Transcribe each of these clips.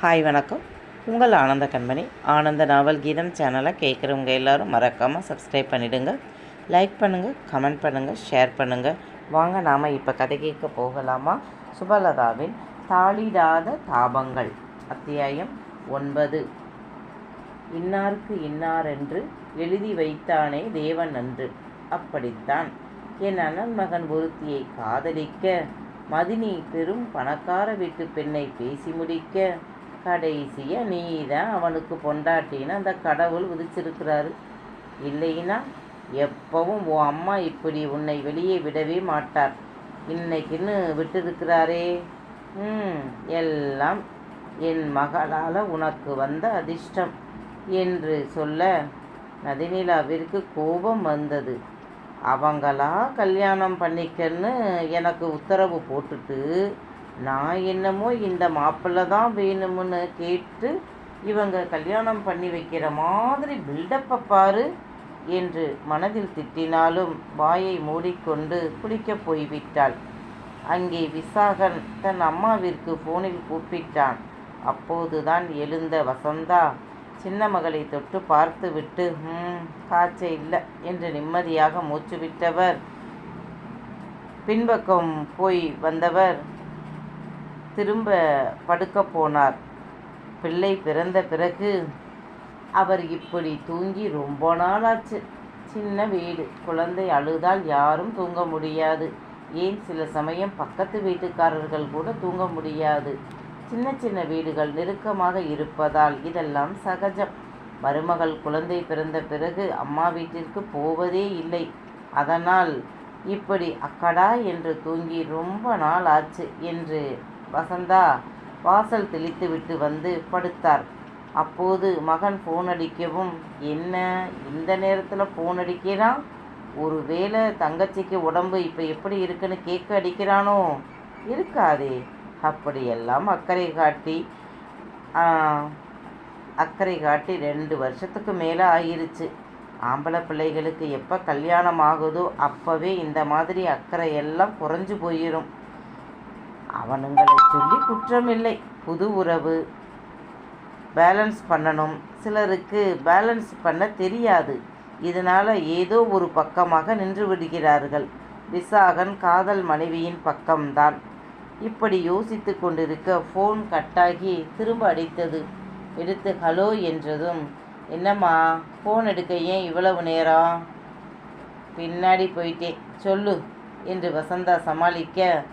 Hi வணக்கம். உங்கள் ஆனந்த கண்மணி. ஆனந்த நாவல் கீதம் சேனலை கேட்குறவங்க எல்லாரும் மறக்காமல் சப்ஸ்கிரைப் பண்ணிவிடுங்க லைக் பண்ணுங்கள் கமெண்ட் பண்ணுங்கள் ஷேர் பண்ணுங்கள் வாங்க நாம் இப்போ கதை கேட்க போகலாமா? சுபலதாவின் தாளிடாத தாபங்கள் அத்தியாயம் ஒன்பது. இன்னாருக்கு இன்னாரென்று எழுதி வைத்தானே தேவன் அன்று. அப்படித்தான். என் அண்ணன் மகன் ஒருத்தியை காதலிக்க மதினி பெரும் பணக்கார வீட்டு பெண்ணை பேசி முடிக்க கடைசியாக நீ தான் அவனுக்கு பொண்டாட்டின்னு அந்த கடவுள் விதிச்சிருக்கிறாரு. இல்லைன்னா எப்பவும் உன் அம்மா இப்படி உன்னை வெளியே விடவே மாட்டார். இன்னைக்குன்னு விட்டிருக்கிறாரே. ம் எல்லாம் என் மகளால் உனக்கு வந்த அதிர்ஷ்டம் என்று சொல்ல நதினிலாவிற்கு கோபம் வந்தது. அவங்களா கல்யாணம் பண்ணிக்கன்னு எனக்கு உத்தரவு போட்டுட்டு நான் என்னமோ இந்த மாப்பிள்ளை தான் வேணும்னு கேட்டு இவங்க கல்யாணம் பண்ணி வைக்கிற மாதிரி பில்டப்பை பாரு என்று மனதில் திட்டினாலும் வாயை மூடிக்கொண்டு குளிக்கப் போய்விட்டாள். அங்கே விசாகன் தன் அம்மாவிற்கு ஃபோனில் கூப்பிட்டான். அப்போதுதான் எழுந்த வசந்தா சின்ன மகளை தொட்டு பார்த்துவிட்டு ம் காய்ச்சல் இல்லை என்று நிம்மதியாக மூச்சு விட்டவர் பின்பக்கம் போய் வந்தவர் திரும்ப படுக்க போனார். பிள்ளை பிறந்த பிறகு அவர் இப்படி தூங்கி ரொம்ப நாளாச்சு. சின்ன வீடு. குழந்தை அழுதால் யாரும் தூங்க முடியாது. ஏன்? சில சமயம் பக்கத்து வீட்டுக்காரர்கள் கூட தூங்க முடியாது. சின்ன சின்ன வீடுகள் நெருக்கமாக இருப்பதால் இதெல்லாம் சகஜம். மருமகள் குழந்தை பிறந்த பிறகு அம்மா வீட்டிற்கு போவதே இல்லை. அதனால் இப்படி அக்கடா என்று தூங்கி ரொம்ப நாள் ஆச்சு என்று வசந்தா வாசல் தெளித்துவிட்டு வந்து படுத்தார். அப்போது மகன் ஃபோன் அடிக்கவும் என்ன? இந்த நேரத்தில் ஃபோன் அடிக்கிறான் ஒருவேளை தங்கச்சிக்கு உடம்பு இப்போ எப்படி இருக்குன்னு கேட்க அடிக்கிறானோ? இருக்காதே. அப்படியெல்லாம் அக்கறை காட்டி அக்கறை காட்டி ரெண்டு வருஷத்துக்கு மேலே ஆயிருச்சு. ஆம்பளை பிள்ளைகளுக்கு எப்போ கல்யாணம் ஆகுதோ அப்போவே இந்த மாதிரி அக்கறை எல்லாம் குறைஞ்சு போயிடும் அவனுங்களை சொல்லி குற்றமில்லை. புது உறவு. பேலன்ஸ் பண்ணணும். சிலருக்கு பேலன்ஸ் பண்ண தெரியாது. இதனால் ஏதோ ஒரு பக்கமாக நின்று விடுகிறார்கள். விசாகன் காதல் மனைவியின் பக்கம்தான். இப்படி யோசித்து கொண்டிருக்க ஃபோன் கட்டாகி திரும்ப அடித்தது. எடுத்து ஹலோ என்றதும் என்னம்மா ஃபோன் எடுக்க ஏன் இவ்வளவு நேரம்? பின்னாடி போயிட்டேன். சொல்லு என்று வசந்தா சமாளிக்க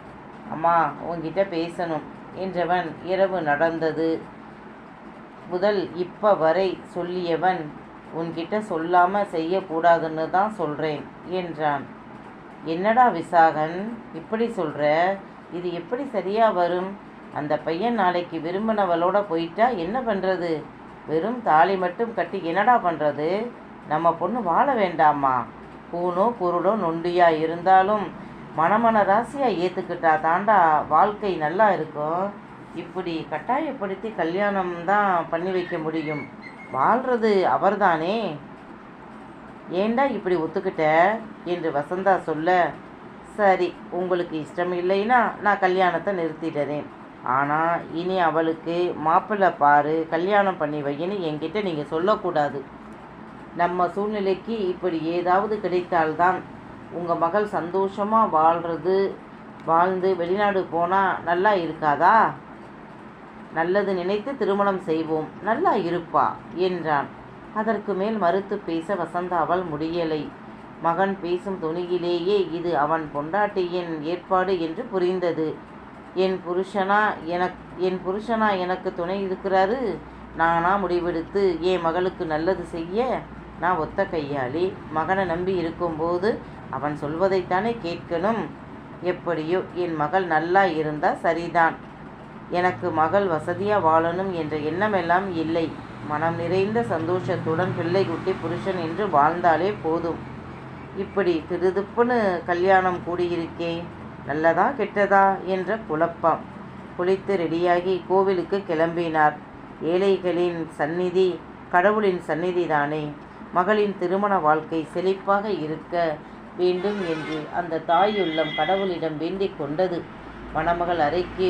அம்மா உங்ககிட்ட பேசணும் என்றவன் இரவு நடந்தது. முதல் இப்போ வரை சொல்லியவன் உன்கிட்ட சொல்லாமல் செய்யக்கூடாதுன்னு தான் சொல்கிறேன் என்றான். என்னடா விசாகன் இப்படி சொல்கிற இது எப்படி சரியாக வரும்? அந்த பையன் நாளைக்கு விரும்பினவளோட போயிட்டா என்ன பண்ணுறது வெறும் தாலி மட்டும் கட்டி என்னடா பண்ணுறது நம்ம பொண்ணு வாழ வேண்டாமா? பூனோ குருடோ நொண்டியாக இருந்தாலும் மனமன ராசியாக ஏற்றுக்கிட்டா தாண்டா வாழ்க்கை நல்லா இருக்கும். இப்படி கட்டாயப்படுத்தி கல்யாணம் தான் பண்ணி வைக்க முடியும். வாழ்கிறது அவர்தானே? ஏண்டா இப்படி ஒத்துக்கிட்ட? என்று வசந்தா சொல்ல சரி உங்களுக்கு இஷ்டம் இல்லைன்னா நான் கல்யாணத்தை நிறுத்திடுறேன். ஆனால் இனி அவளுக்கு மாப்பிள்ளை பாரு கல்யாணம் பண்ணி வையின்னு என்கிட்ட நீங்கள் சொல்லக்கூடாது. நம்ம சூழ்நிலைக்கு இப்படி ஏதாவது கிடைத்தால்தான் உங்கள் மகள் சந்தோஷமாக வாழ்கிறது வாழ்ந்து வெளிநாடு போனால் நல்லா இருக்காதா? நல்லது நினைத்து திருமணம் செய்வோம் நல்லா இருப்பா என்றான். அதற்கு மேல் மறுத்து பேச வசந்தாவால் முடியலை. மகன் பேசும் துணியிலேயே இது அவன் பொண்டாட்டியின் ஏற்பாடு என்று புரிந்தது. என் புருஷனா எனக் என் புருஷனா எனக்கு துணை இருக்கிறாரு? நானா முடிவெடுத்து என் மகளுக்கு நல்லது செய்ய? நான் ஒத்த கையாளி. மகனை நம்பி இருக்கும்போது அவன் சொல்வதைத்தானே கேட்கணும். எப்படியோ என் மகள் நல்லா இருந்தால் சரிதான். எனக்கு மகள் வசதியாக வாழணும் என்ற எண்ணமெல்லாம் இல்லை. மனம் நிறைந்த சந்தோஷத்துடன் பிள்ளை குட்டி புருஷன் என்று வாழ்ந்தாலே போதும். இப்படி திருதுப்புன்னு கல்யாணம் கூடியிருக்கே நல்லதா கெட்டதா என்ற குழப்பம். குளித்து ரெடியாகி கோவிலுக்கு கிளம்பினார். ஏழைகளின் சந்நிதி கடவுளின் சந்நிதி தானே மகளின் திருமண வாழ்க்கை செழிப்பாக இருக்க வேண்டும் என்று அந்த தாயுள்ளம் கடவுளிடம் வேண்டிக் கொண்டது. மணமகள் அறைக்கு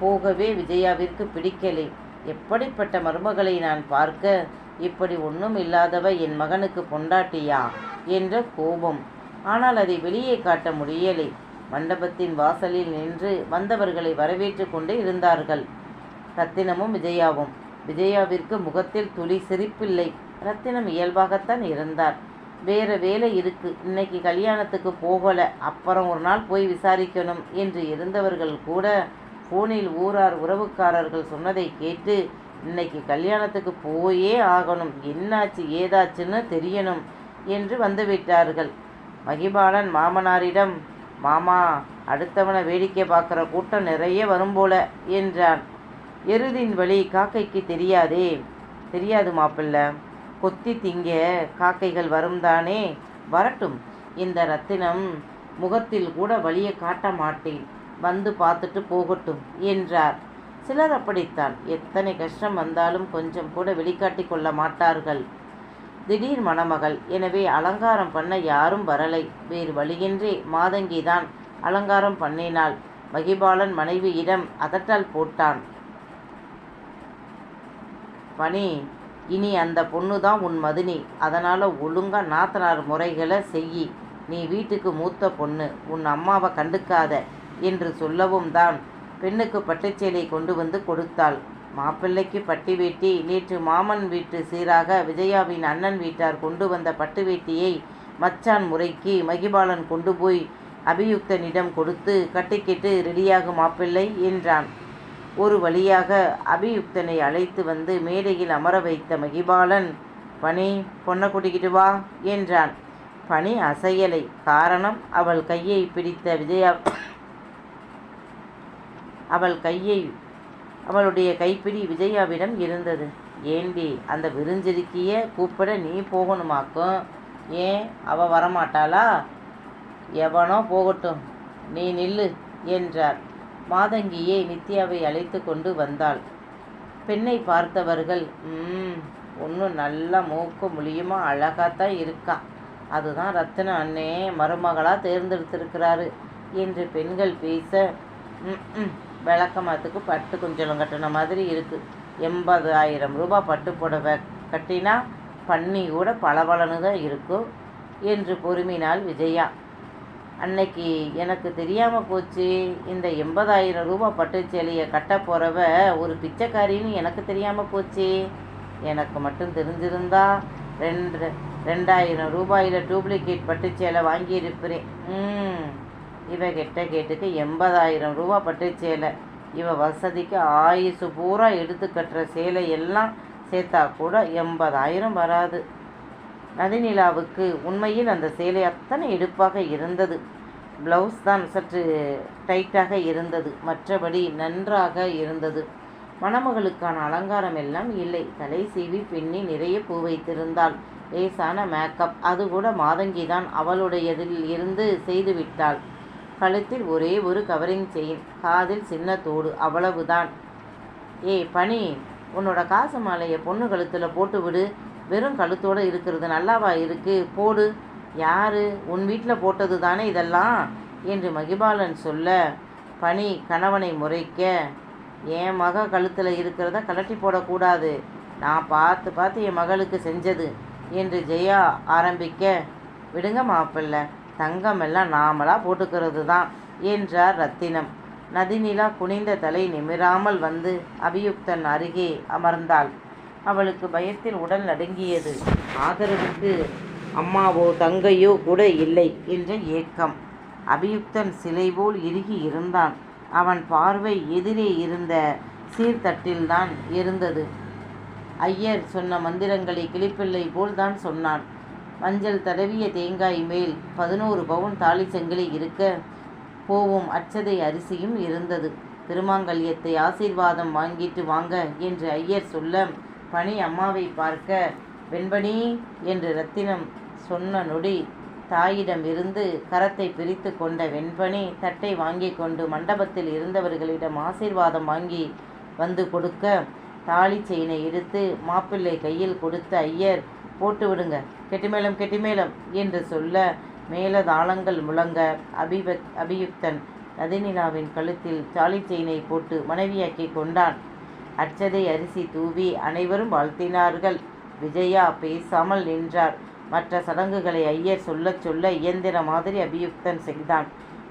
போகவே விஜயாவிற்கு பிடிக்கலை. எப்படிப்பட்ட மருமகளை நான் பார்க்க? இப்படி ஒன்றும் இல்லாதவ என் மகனுக்கு பொண்டாட்டியா? என்ற கோபம். ஆனால் அதை வெளியே காட்ட முடியலை. மண்டபத்தின் வாசலில் நின்று வந்தவர்களை வரவேற்று கொண்டு இருந்தார்கள். ரத்தினமும் விஜயாவும். விஜயாவிற்கு முகத்தில் துளி சிரிப்பில்லை. ரத்தினம் இயல்பாகத்தான் இருந்தார். வேறு வேலை இருக்கு. இன்னைக்கு கல்யாணத்துக்கு போகலை. அப்புறம் ஒரு நாள் போய் விசாரிக்கணும் என்று இருந்தவர்கள் கூட ஃபோனில் ஊரார் உறவுக்காரர்கள் சொன்னதை கேட்டு இன்னைக்கு கல்யாணத்துக்கு போயே ஆகணும். என்னாச்சு ஏதாச்சுன்னு தெரியணும் என்று வந்துவிட்டார்கள். மகிபாலன் மாமனாரிடம் மாமா அடுத்தவனை வேடிக்கை பார்க்குற கூட்டம் நிறைய வரும் போல என்றான். எருதின் வழி காக்கைக்கு தெரியாதே. தெரியாது மாப்பிள்ளை. கொத்தி திங்க காக்கைகள் வரும் தானே வரட்டும். இந்த ரத்தினம் முகத்தில் கூட வழியை காட்ட மாட்டேன். வந்து பார்த்துட்டு போகட்டும் என்றார். சிலர் அப்படித்தான். எத்தனை கஷ்டம் வந்தாலும் கொஞ்சம் கூட வெளிக்காட்டி கொள்ள மாட்டார்கள். திடீர் மணமகள். எனவே அலங்காரம் பண்ண யாரும் வரலை. வேறு வழியின்றி மாதங்கிதான் அலங்காரம் பண்ணினாள். மகிபாலன் மனைவியிடம் அதட்டல் போட்டான். பணி இனி அந்த பொண்ணு தான் உன் மதினி. அதனால் ஒழுங்கா நாத்தனார் முறைகளை செய் நீ வீட்டுக்கு மூத்த பொண்ணு. உன் அம்மாவை கண்டுக்காத என்று சொல்லவும் தான் பெண்ணுக்கு பட்டுச்சேலை கொண்டு வந்து கொடுத்தாள். மாப்பிள்ளைக்கு பட்டி வேட்டி நேற்று மாமன் வீட்டு சீராக விஜயாவின் அண்ணன் வீட்டார் கொண்டு வந்த பட்டு வேட்டியை மச்சான் முறைக்கு மகிபாலன் கொண்டு போய் அபியுக்தனிடம் கொடுத்து கட்டிக்கிட்டு ரெடியாகும் மாப்பிள்ளை என்றான். ஒரு வழியாக அபியுக்தனை அழைத்து வந்து மேடையில் அமர வைத்த மகிபாலன் பணி பொண்ணை கூட்டிக்கிட்டு வா என்றான். பணி அசையலை. காரணம் அவள் கையை பிடித்த விஜயா அவள் கையை அவளுடைய கைப்பிடி விஜயாவிடம் இருந்தது. ஏண்டி அந்த விருஞ்சிருக்கிய கூப்பிட நீ போகணுமாக்கும்? ஏன் அவ வரமாட்டாளா? எவனோ போகட்டும் நீ நில்லு என்றார். மாதங்கியே நித்யாவை அழைத்து கொண்டு வந்தாள். பெண்ணை பார்த்தவர்கள் ஒன்றும் நல்லா மூக்கு அழகாக தான் இருக்கா. அதுதான் ரத்தின அண்ணே மருமகளாக தேர்ந்தெடுத்திருக்கிறாரு என்று பெண்கள் பேச விளக்கமாத்துக்கு பட்டு குஞ்சலம் கட்டின மாதிரி இருக்குது எண்பதாயிரம் ரூபாய் பட்டு புடவை கட்டினா பண்ணி கூட பளபளன்னு தான் இருக்கும் என்று பொறுமினாள் விஜயா. அன்னைக்கு எனக்கு தெரியாமல் போச்சு. இந்த எண்பதாயிரம் ரூபாய் பட்டுச்சேலையை கட்ட போகிறவ ஒரு பிச்சைக்காரின்னு எனக்கு தெரியாமல் போச்சு. எனக்கு மட்டும் தெரிஞ்சிருந்தா ரெண்டு ரெண்டாயிரம் ரூபாயில் டூப்ளிகேட் பட்டுச்சேலை வாங்கியிருப்பேன். ம். இவ கெட்ட கேட்டுக்கு எண்பதாயிரம் ரூபா பட்டுச்சேலை. இவ வசதிக்கு ஆயுசு பூரா எடுத்து கட்டுற சேலை எல்லாம் சேர்த்தா கூட எண்பதாயிரம் வராது. நதிநிலாவுக்கு உண்மையில் அந்த சேலை அத்தனை எடுப்பாக இருந்தது. ப்ளவுஸ் தான் சற்று டைட்டாக இருந்தது. மற்றபடி நன்றாக இருந்தது. மணமகளுக்கான அலங்காரம் எல்லாம் இல்லை. தலை சீவி பின்னி நிறைய பூ வைத்திருந்தாள். லேசான மேக்கப் அது கூட மாதங்கி தான் அவளுடையதில் இருந்து செய்து விட்டாள். கழுத்தில் ஒரே ஒரு கவரிங் செயின் காதில் சின்ன தோடு. அவ்வளவுதான். ஏய் பனி உன்னோட காசு மாலையை பொண்ணு கழுத்தில் போட்டு விடு. வெறும் கழுத்தோடு இருக்கிறது. நல்லாவா இருக்குது போடு. யாரு? உன் வீட்டில் போட்டது தானே இதெல்லாம்? என்று மகிபாலன் சொல்ல பணி கணவனை முறைக்க என் மக கழுத்தில் இருக்கிறத கலட்டி போடக்கூடாது. நான் பார்த்து பார்த்து என் மகளுக்கு செஞ்சது என்று ஜெயா ஆரம்பிக்க விடுங்க மாப்பிள்ள தங்கம் எல்லாம் நாமளாக போட்டுக்கிறது தான் என்றார் ரத்தினம். நதிநிலா குனிந்த தலை நிமிராமல் வந்து அபியுக்தன் அருகே அமர்ந்தாள். அவளுக்கு பயத்தில் உடல் நடுங்கியது. ஆதரவுக்கு அம்மாவோ தங்கையோ கூட இல்லை என்ற ஏக்கம். அபியுக்தன் சிலை போல் இறுகி இருந்தான். அவன் பார்வை எதிரே இருந்த சீர்தட்டில்தான் இருந்தது. ஐயர் சொன்ன மந்திரங்களை கிளிப்பிள்ளை போல் தான் சொன்னான். மஞ்சள் தடவிய தேங்காய் மேல் பதினோரு பவுன் தாலி செங்கிலி இருக்க போவும் அச்சதை அரிசியும் இருந்தது. திருமாங்கல்யத்தை ஆசீர்வாதம் வாங்கிட்டு வாங்க என்று ஐயர் சொல்ல பணி அம்மாவை பார்க்க வெண்பணி என்று ரத்தினம் சொன்ன நொடி தாயிடம் இருந்து கரத்தை பிரித்து கொண்ட வெண்பணி தட்டை வாங்கி கொண்டு மண்டபத்தில் இருந்தவர்களிடம் ஆசீர்வாதம் வாங்கி வந்து கொடுக்க தாலி செயினை எடுத்து மாப்பிள்ளை கையில் கொடுத்த ஐயர் போட்டு விடுங்க கெட்டிமேளம் கெட்டிமேளம் என்று சொல்ல மேல தாளங்கள் முழங்க அபிபக் அபியுக்தன் நதிநிலாவின் கழுத்தில் தாலி செயினை போட்டு மனைவியாக்கி கொண்டான். அச்சதை அரிசி தூவி அனைவரும் வாழ்த்தினார்கள். விஜயா பேசாமல் நின்றார். மற்ற சடங்குகளை ஐயர் சொல்லச் சொல்ல இயந்திர மாதிரி அபியுக்தன் செய்தான்.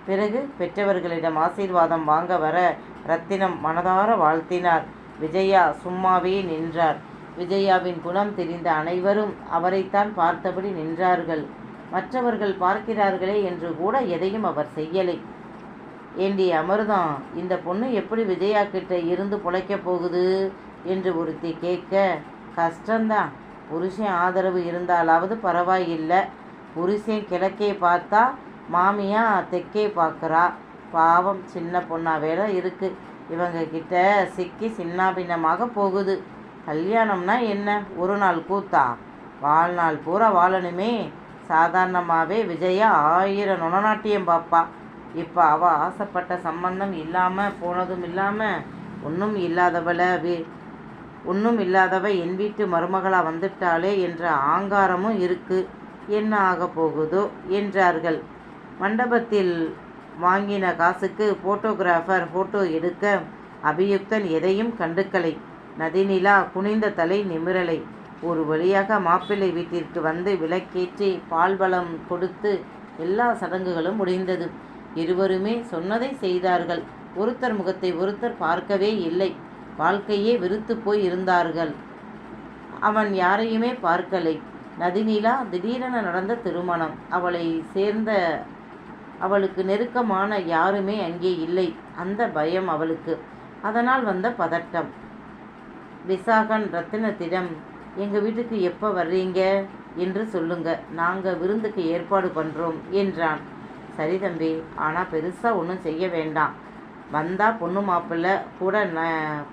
பிறகு பெற்றவர்களிடம் ஆசீர்வாதம் வாங்க வர ரத்தினம் மனதார வாழ்த்தினார். விஜயா சும்மாவே நின்றார். விஜயாவின் குணம் தெரிந்த அனைவரும் அவரைத்தான் பார்த்தபடி நின்றார்கள். மற்றவர்கள் பார்க்கிறார்களே என்று கூட எதையும் அவர் செய்யலை. ஏண்டி அமிர்தம் இந்த பொண்ணு எப்படி விஜயா கிட்ட இருந்து பிழைக்க போகுது என்று ஒருத்தி கேட்க கஷ்டந்தான் புருஷன் ஆதரவு இருந்தாலாவது பரவாயில்லை. புருஷன் கிழக்கே பார்த்தா மாமியா தெற்கே பார்க்குறா. பாவம் சின்ன பொண்ணா வேலை இருக்குது இவங்க கிட்ட சிக்கி சின்னாபின்னமாக போகுது. கல்யாணம்னா என்ன? ஒரு நாள் கூத்தா? வாழ்நாள் பூரா வாழணுமே. சாதாரணமாகவே விஜயா ஆயிரம் நுணநாட்டியம் பார்ப்பா இப்போ அவள் ஆசைப்பட்ட சம்பந்தம் இல்லாமல் போனதும் இல்லாமல் ஒன்றும் இல்லாதவளை வே. ஒன்றும் இல்லாதவ என் வீட்டு மருமகளாக வந்துட்டாளே என்ற ஆங்காரமும் இருக்கு. என்ன ஆக போகுதோ என்றார்கள். மண்டபத்தில் வாங்கின காசுக்கு ஃபோட்டோகிராஃபர் ஃபோட்டோ எடுக்க அபியுக்தன் எதையும் கண்டுக்கலை. நதிநிலா குனிந்த தலை நிமிரலை. ஒரு வழியாக மாப்பிள்ளை வீட்டிற்கு வந்து விளக்கேற்றி பால்பலம் கொடுத்து எல்லா சடங்குகளும் முடிந்தது. இருவருமே சொன்னதை செய்தார்கள். ஒருத்தர் முகத்தை ஒருத்தர் பார்க்கவே இல்லை. வாழ்க்கையே வெறுத்து போய் இருந்தார்கள். அவன் யாரையுமே பார்க்கலை. நதிநீலா திடீரென நடந்த திருமணம். அவளை சேர்ந்த அவளுக்கு நெருக்கமான யாருமே அங்கே இல்லை. அந்த பயம் அவளுக்கு. அதனால் வந்த பதட்டம். விசாகன் ரத்தினத்திடம் எங்கள் வீட்டுக்கு எப்போ வர்றீங்க? என்று சொல்லுங்க. நாங்கள் விருந்துக்கு ஏற்பாடு பண்ணுறோம் என்றான். சரி தம்பி ஆனால் பெருசாக ஒன்றும் செய்ய வேண்டாம். வந்தால் பொண்ணு மாப்பிள்ளை கூட ந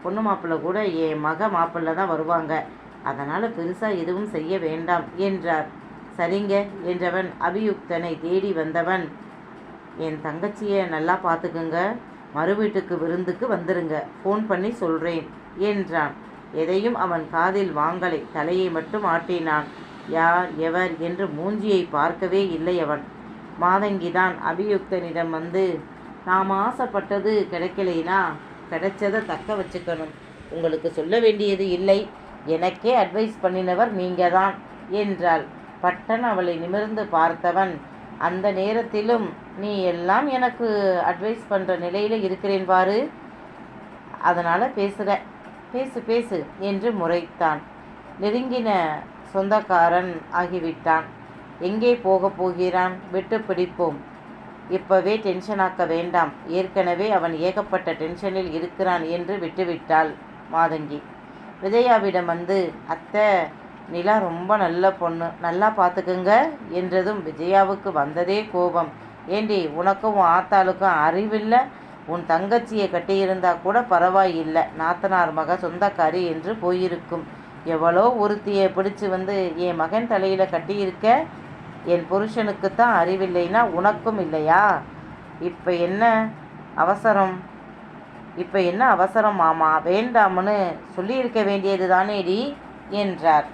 பொண்ணு மாப்பிள்ளை கூட என் மக மாப்பிள்ளை தான் வருவாங்க. அதனால் பெருசாக எதுவும் செய்ய வேண்டாம் என்றார். சரிங்க என்றவன் அபியுக்தனை தேடி வந்தவன். என் தங்கச்சியை நல்லா பார்த்துக்குங்க. மறு வீட்டுக்கு விருந்துக்கு வந்துருங்க. ஃபோன் பண்ணி சொல்கிறேன் என்றான். எதையும் அவன் காதில் வாங்கலை. தலையை மட்டும் ஆட்டினான். யார் எவர் என்று மூஞ்சியை பார்க்கவே இல்லை அவன். மாதங்கிதான் அபியுக்தனிடம் வந்து நாம் ஆசைப்பட்டது கிடைக்கலைனா கிடைச்சதை தக்க வச்சுக்கணும். உங்களுக்கு சொல்ல வேண்டியது இல்லை. எனக்கே அட்வைஸ் பண்ணினவர் நீங்கள் தான் என்றாள். பட்டன் அவளை நிமிர்ந்து பார்த்தவன் அந்த நேரத்திலும் நீ எல்லாம் எனக்கு அட்வைஸ் பண்ணுற நிலையில் இருக்கிறேன் பாரு. அதனால் பேசுகிற பேசு பேசு என்று முறைத்தான். நெருங்கின சொந்தக்காரன் ஆகிவிட்டான். எங்கே போகப் போகிறான்? விட்டு பிடிப்போம். இப்பவே டென்ஷனாக்க வேண்டாம். ஏற்கனவே அவன் ஏகப்பட்ட டென்ஷனில் இருக்கிறான் என்று விட்டுவிட்டாள் மாதங்கி. விஜயாவிடம் வந்து அத்தை நிலா ரொம்ப நல்ல பொண்ணு. நல்லா பார்த்துக்குங்க என்றதும் விஜயாவுக்கு வந்ததே கோபம். ஏண்டி உனக்கும் உன் ஆத்தாளுக்கும் அறிவில்லை? உன் தங்கச்சியை கட்டியிருந்தா கூட பரவாயில்லை. நாத்தனார் மக சொந்தக்காரி என்று போயிருக்கும். எவ்வளோ ஒருத்தியை பிடிச்சு வந்து என் மகன் தலையில் கட்டியிருக்க? என் புருஷனுக்கு தான் அறிவில்லைன்னா உனக்கும் இல்லையா? இப்போ என்ன அவசரம்? இப்போ என்ன அவசரம் மாமா? வேண்டாம்னு சொல்லியிருக்க வேண்டியது தானேடி என்றார்.